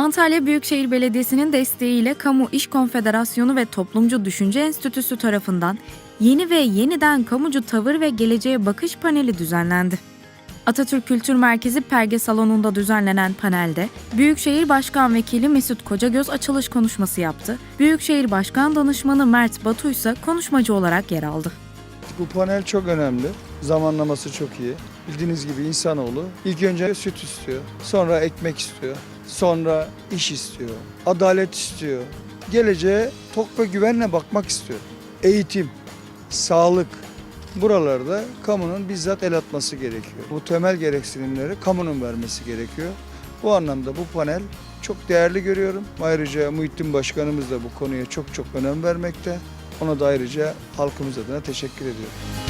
Antalya Büyükşehir Belediyesi'nin desteğiyle Kamu İş Konfederasyonu ve Toplumcu Düşünce Enstitüsü tarafından yeni ve yeniden kamucu tavır ve geleceğe bakış paneli düzenlendi. Atatürk Kültür Merkezi Perge Salonu'nda düzenlenen panelde Büyükşehir Başkan Vekili Mesut Kocagöz açılış konuşması yaptı. Büyükşehir Başkan Danışmanı Mert Batu ise konuşmacı olarak yer aldı. Bu panel çok önemli. Zamanlaması çok iyi. Bildiğiniz gibi insanoğlu ilk önce süt istiyor, sonra ekmek istiyor, sonra iş istiyor, adalet istiyor. Geleceğe tok ve güvenle bakmak istiyor. Eğitim, sağlık, buralarda kamunun bizzat el atması gerekiyor. Bu temel gereksinimleri kamunun vermesi gerekiyor. Bu anlamda bu panel çok değerli görüyorum. Ayrıca Muhittin Başkanımız da bu konuya çok çok önem vermekte. Ona da ayrıca halkımız adına teşekkür ediyorum.